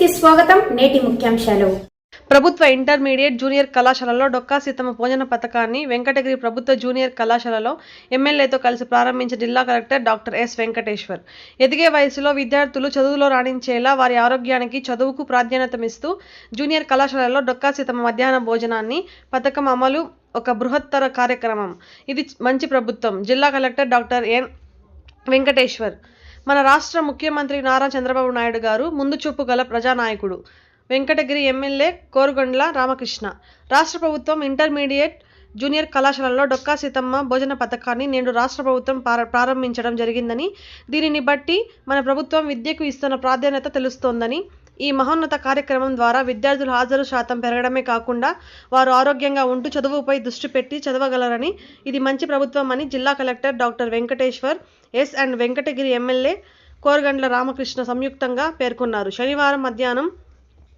కి స్వాగతం నేటి ముఖ్యాంశాలు. ప్రభుత్వ ఇంటర్మీడియట్ జూనియర్ కళాశాలలో డొక్కా సీతమ్మ భోజన పథకాన్ని వెంకటగిరి ప్రభుత్వ జూనియర్ కళాశాలలో ఎమ్మెల్యేతో కలిసి ప్రారంభించిన జిల్లా కలెక్టర్ డాక్టర్ ఎస్ వెంకటేశ్వర్. ఎదిగే వయసులో విద్యార్థులు చదువులో రాణించేలా వారి ఆరోగ్యానికి చదువుకు ప్రాధాన్యతమిస్తూ జూనియర్ కళాశాలలో డొక్కా సీతమ్మ మధ్యాహ్న భోజనాన్ని పథకం అమలు ఒక బృహత్తర కార్యక్రమం. ఇది మంచి ప్రభుత్వం. జిల్లా కలెక్టర్ డాక్టర్ ఎన్ వెంకటేశ్వర్. మన రాష్ట్ర ముఖ్యమంత్రి నారా చంద్రబాబు నాయుడు గారు ముందు చూపు గల ప్రజానాయకుడు. వెంకటగిరి ఎమ్మెల్యే కోరుగొండ్ల రామకృష్ణ. రాష్ట్ర ప్రభుత్వం ఇంటర్మీడియట్ జూనియర్ కళాశాలలో డొక్కా సీతమ్మ భోజన పథకాన్ని నేడు రాష్ట్ర ప్రభుత్వం ప్రారంభించడం జరిగిందని దీనిని బట్టి మన ప్రభుత్వం విద్యకు ఇస్తున్న ప్రాధాన్యత తెలుస్తోందని ఈ మహోన్నత కార్యక్రమం ద్వారా విద్యార్థుల హాజరు శాతం పెరగడమే కాకుండా వారు ఆరోగ్యంగా ఉంటూ చదువుపై దృష్టి పెట్టి చదవగలరని ఇది మంచి ప్రభుత్వం అని జిల్లా collector doctor Venkateswar S and Venkatagiri MLA Koragondla Ramakrishna సంయుక్తంగా పేర్కొన్నారు. శనివారం మధ్యాహ్నం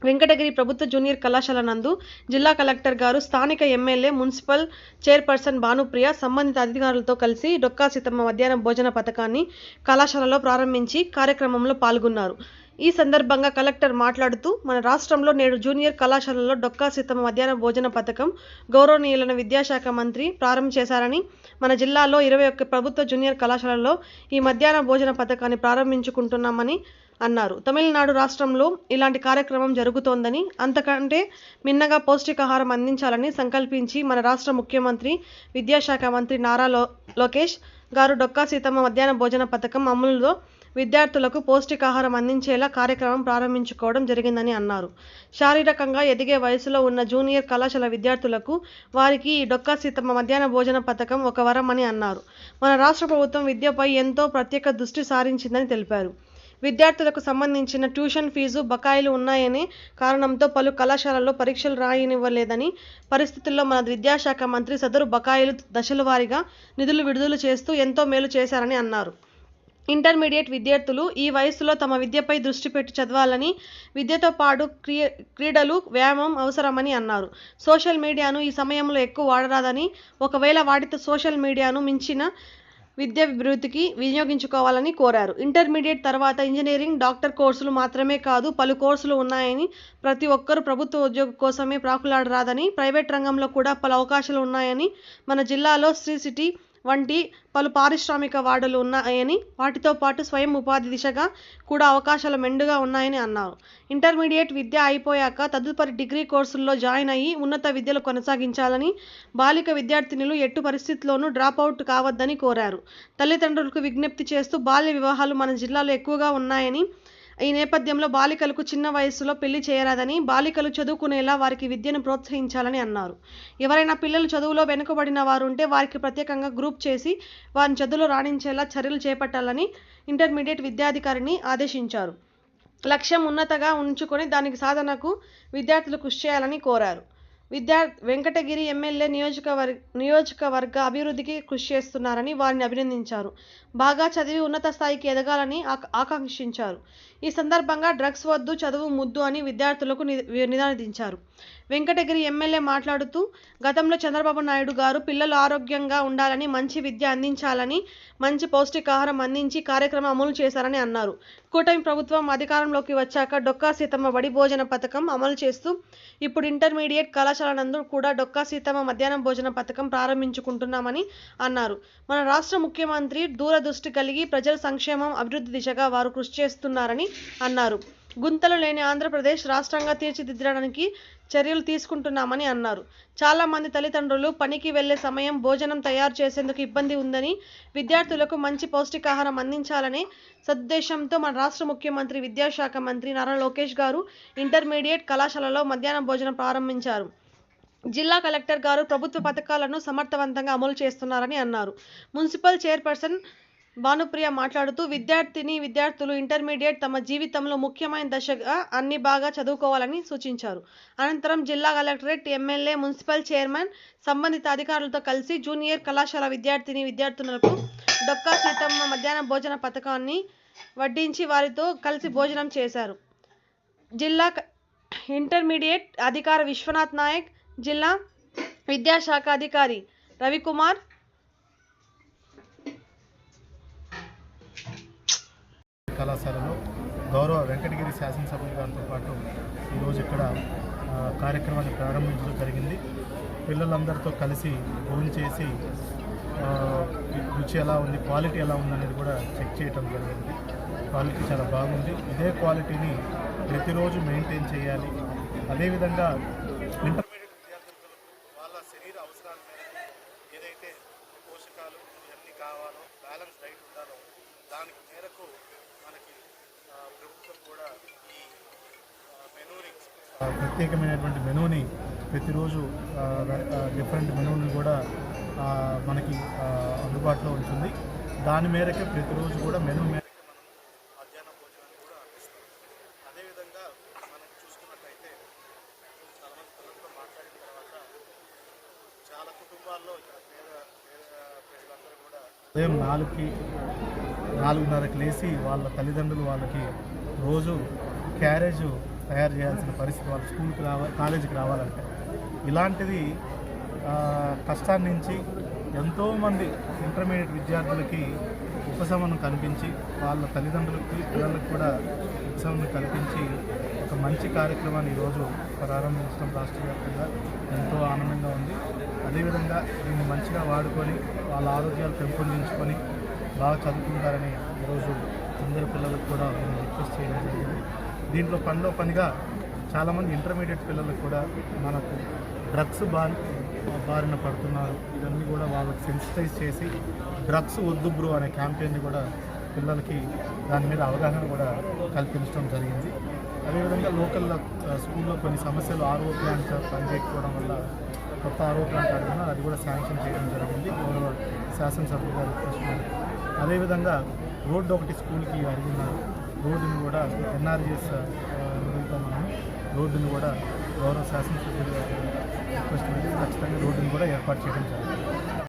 వెంకటగిరి ప్రభుత్వ జూనియర్ కళాశాల నందు జిల్లా కలెక్టర్ గారు స్థానిక ఎమ్మెల్యే మున్సిపల్ చైర్పర్సన్ భానుప్రియ సంబంధిత అధికారులతో కలిసి డొక్కా సీతమ్మ మధ్యాహ్నం భోజన పథకాన్ని కళాశాలలో ప్రారంభించి కార్యక్రమంలో పాల్గొన్నారు. ఈ సందర్భంగా కలెక్టర్ మాట్లాడుతూ మన రాష్ట్రంలో నేడు జూనియర్ కళాశాలలో డొక్కా సీతమ్మ మధ్యాహ్న భోజన పథకం గౌరవనీయులైన విద్యాశాఖ మంత్రి ప్రారంభం చేశారని మన జిల్లాలో ఇరవై ఒక్క ప్రభుత్వ జూనియర్ కళాశాలలో ఈ మధ్యాహ్న భోజన పథకాన్ని ప్రారంభించుకుంటున్నామని అన్నారు. తమిళనాడు రాష్ట్రంలో ఇలాంటి కార్యక్రమం జరుగుతోందని అంతకంటే మిన్నగా పౌష్టికాహారం అందించాలని సంకల్పించి మన రాష్ట్ర ముఖ్యమంత్రి విద్యాశాఖ మంత్రి నారా లో లోకేష్ గారు డొక్కా సీతమ్మ మధ్యాహ్న భోజన పథకం అమలులో విద్యార్థులకు పౌష్టికాహారం అందించేలా కార్యక్రమం ప్రారంభించుకోవడం జరిగిందని అన్నారు. శారీరకంగా ఎదిగే వయసులో ఉన్న జూనియర్ కళాశాల విద్యార్థులకు వారికి ఈ డొక్కా సీతమ్మ మధ్యాహ్న భోజన పథకం ఒక వరం అని అన్నారు. మన రాష్ట్ర ప్రభుత్వం విద్యపై ఎంతో ప్రత్యేక దృష్టి సారించిందని తెలిపారు. విద్యార్థులకు సంబంధించిన ట్యూషన్ ఫీజు బకాయిలు ఉన్నాయనే కారణంతో పలు కళాశాలల్లో పరీక్షలు రాయనివ్వలేదని పరిస్థితుల్లో మన విద్యాశాఖ మంత్రి సదరు బకాయిలు దశల వారీగా నిధులు విడుదల చేస్తూ ఎంతో మేలు చేశారని అన్నారు. ఇంటర్మీడియట్ విద్యార్థులు ఈ వయసులో తమ విద్యపై దృష్టి పెట్టి చదవాలని విద్యతో పాటు క్రియ క్రీడలు వ్యాయామం అవసరమని అన్నారు. సోషల్ మీడియాను ఈ సమయంలో ఎక్కువ వాడరాదని ఒకవేళ వాడితే సోషల్ మీడియాను మించిన విద్యాభివృద్ధికి వినియోగించుకోవాలని కోరారు. ఇంటర్మీడియట్ తర్వాత ఇంజనీరింగ్ డాక్టర్ కోర్సులు మాత్రమే కాదు పలు కోర్సులు ఉన్నాయని ప్రతి ఒక్కరూ ప్రభుత్వ ఉద్యోగం కోసమే ప్రాకులాడరాదని ప్రైవేట్ రంగంలో కూడా పలు అవకాశాలు ఉన్నాయని మన జిల్లాలో శ్రీ సిటీ వంటి పలు పారిశ్రామిక వాడలు ఉన్నాయని వాటితో పాటు స్వయం ఉపాధి దిశగా కూడా అవకాశాలు మెండుగా ఉన్నాయని అన్నారు. ఇంటర్మీడియట్ విద్య అయిపోయాక తదుపరి డిగ్రీ కోర్సుల్లో జాయిన్ అయ్యి ఉన్నత విద్యలు కొనసాగించాలని బాలిక విద్యార్థినులు ఎట్టు పరిస్థితుల్లోనూ డ్రాప్ అవుట్ కావద్దని కోరారు. తల్లిదండ్రులకు విజ్ఞప్తి చేస్తూ బాల్య వివాహాలు మన జిల్లాలో ఎక్కువగా ఉన్నాయని ఈ నేపథ్యంలో బాలికలకు చిన్న వయస్సులో పెళ్ళి చేయరాదని బాలికలు చదువుకునేలా వారికి విద్యను ప్రోత్సహించాలని అన్నారు. ఎవరైనా పిల్లలు చదువులో వెనుకబడిన వారు ఉంటే వారికి ప్రత్యేకంగా గ్రూప్ చేసి వారిని చదువులో రాణించేలా చర్యలు చేపట్టాలని ఇంటర్మీడియట్ విద్యాధికారిని ఆదేశించారు. లక్ష్యం ఉన్నతగా ఉంచుకొని దానికి సాధనకు విద్యార్థులు కృషి చేయాలని కోరారు. విద్యార్థి వెంకటగిరి ఎమ్మెల్యే నియోజకవర్గ నియోజకవర్గ అభివృద్ధికి కృషి చేస్తున్నారని వారిని అభినందించారు. బాగా చదివి ఉన్నత స్థాయికి ఎదగాలని ఆకాంక్షించారు. ఈ సందర్భంగా డ్రగ్స్ వద్దు చదువు ముద్దు అని విద్యార్థులకు ని- నినాదించారు. వెంకటగిరి ఎమ్మెల్యే మాట్లాడుతూ గతంలో చంద్రబాబు నాయుడు గారు పిల్లలు ఆరోగ్యంగా ఉండాలని మంచి విద్య అందించాలని మంచి పౌష్టికాహారం అందించి కార్యక్రమం అమలు చేశారని అన్నారు. కూటమి ప్రభుత్వం అధికారంలోకి వచ్చాక డొక్కా సీతమ్మ బడి భోజన పథకం అమలు చేస్తూ ఇప్పుడు ఇంటర్మీడియట్ కళాశాల నందు కూడా డొక్కా సీతమ్మ మధ్యాహ్నం భోజన పథకం ప్రారంభించుకుంటున్నామని అన్నారు. మన రాష్ట్ర ముఖ్యమంత్రి దూరదృష్టి కలిగి ప్రజల సంక్షేమం అభివృద్ధి దిశగా వారు కృషి చేస్తున్నారని అన్నారు. గుంతలు లేని ఆంధ్రప్రదేశ్ రాష్ట్రంగా తీర్చిదిద్దడానికి చర్యలు తీసుకుంటున్నామని అన్నారు. చాలా మంది తల్లిదండ్రులు పనికి వెళ్ళే సమయం భోజనం తయారు చేసేందుకు ఇబ్బంది ఉందని విద్యార్థులకు మంచి పౌష్టికాహారం అందించాలనే సద్దేశంతో మన రాష్ట్ర ముఖ్యమంత్రి విద్యాశాఖ మంత్రి నారా లోకేష్ గారు ఇంటర్మీడియట్ కళాశాలలో మధ్యాహ్న భోజనం ప్రారంభించారు. జిల్లా కలెక్టర్ గారు ప్రభుత్వ పథకాలను సమర్థవంతంగా అమలు చేస్తున్నారని అన్నారు. మున్సిపల్ చైర్పర్సన్ భానుప్రియ మాట్లాడుతూ విద్యార్థిని విద్యార్థులు ఇంటర్మీడియట్ తమ జీవితంలో ముఖ్యమైన దశగా అన్ని బాగా చదువుకోవాలని సూచించారు. అనంతరం జిల్లా కలెక్టరేట్ ఎమ్మెల్యే మున్సిపల్ చైర్మన్ సంబంధిత అధికారులతో కలిసి జూనియర్ కళాశాల విద్యార్థిని విద్యార్థులకు డొక్కా సీతమ్మ మధ్యాహ్న భోజన పథకాన్ని వడ్డించి వారితో కలిసి భోజనం చేశారు. జిల్లా క- ఇంటర్మీడియట్ అధికార విశ్వనాథ్ నాయక్ జిల్లా విద్యాశాఖ అధికారి రవికుమార్. కళాశాలలో గౌరవ వెంకటగిరి శాసనసభ్యులు గారితో పాటు ఈరోజు ఇక్కడ కార్యక్రమాన్ని ప్రారంభించడం జరిగింది. పిల్లలందరితో కలిసి భోజనం చేసి రుచి ఎలా ఉంది క్వాలిటీ ఎలా ఉంది అనేది కూడా చెక్ చేయటం జరిగింది. క్వాలిటీ చాలా బాగుంది. ఇదే క్వాలిటీని ప్రతిరోజు మెయింటైన్ చేయాలి. అదేవిధంగా ఇంటర్మీడియట్ విద్యార్థులకు వాళ్ళ శరీర అవసరాల మేరకు ఏదైతే పోషకాలు ఇవన్నీ కావాలో బ్యాలెన్స్ డైట్ ఉండాలో దానికి మేరకు మనకి ప్రభుత్వం కూడా ఈ మెనూని ప్రత్యేకమైనటువంటి మెనూని ప్రతిరోజు డిఫరెంట్ మెనూని కూడా మనకి అందుబాటులో ఉంటుంది. దాని మేరకే ప్రతిరోజు కూడా మెనూ మేరకే మనం మధ్యాహ్న భోజనాన్ని కూడా అందిస్తాం. అదేవిధంగా మనం చూసుకున్నట్టయితే చాలామంది పిల్లలతో మాట్లాడిన తర్వాత చాలా కుటుంబాల్లో ఇక్కడ పేద పేద ప్రజలందరూ కూడా ఉదయం నాలుగుకి నాలుగున్నరకు లేచి వాళ్ళ తల్లిదండ్రులు వాళ్ళకి రోజు క్యారేజ్ తయారు చేయాల్సిన పరిస్థితి వాళ్ళ స్కూల్కి రావాలి కాలేజీకి రావాలంటే. ఇలాంటిది కష్టాన్నించి ఎంతోమంది ఇంటర్మీడియట్ విద్యార్థులకి ఉపశమనం కల్పించి వాళ్ళ తల్లిదండ్రులకి పిల్లలకు కూడా ఉపశమనం కల్పించి ఒక మంచి కార్యక్రమాన్ని ఈరోజు ప్రారంభించడం రాష్ట్ర వ్యాప్తంగా ఎంతో ఆనందంగా ఉంది. అదేవిధంగా దీన్ని మంచిగా వాడుకొని వాళ్ళ ఆరోగ్యాలు పెంపొందించుకొని బాగా చదువుకుంటారని ఈరోజు అందరి పిల్లలకు కూడా నేను రిక్వెస్ట్ చేయడం జరిగింది. దీంట్లో పనిలో పనిగా చాలామంది ఇంటర్మీడియట్ పిల్లలకు కూడా మనకు డ్రగ్స్ బాన్ బారిన పడుతున్నారు. ఇవన్నీ కూడా వాళ్ళకి సెన్సిటైజ్ చేసి డ్రగ్స్ వద్దు బ్రో అనే క్యాంపెయిన్ని కూడా పిల్లలకి దాని మీద అవగాహన కూడా కల్పించడం జరిగింది. అదేవిధంగా లోకల్ స్కూల్లో uh, కొన్ని సమస్యలు ఆర్ఓ ప్లాంట్ పనిచేయకపోవడం వల్ల కొత్త ఆర్ఓ ప్లాంట్ అడిగినా అది కూడా శాంక్షన్ చేయడం జరిగింది. గౌరవ శాసనసభ్యులు గారు కృష్ణారు అదేవిధంగా రోడ్డు ఒకటి స్కూల్కి అడిగినారు. రోడ్డుని కూడా ఎన్ఆర్జీఎస్ uh, నిధులతో రోడ్డుని కూడా గౌరవ శాసనసభ్యులు గారు ఫస్ట్ ఖచ్చితంగా రోడ్డును కూడా ఏర్పాటు చేయడం జరిగింది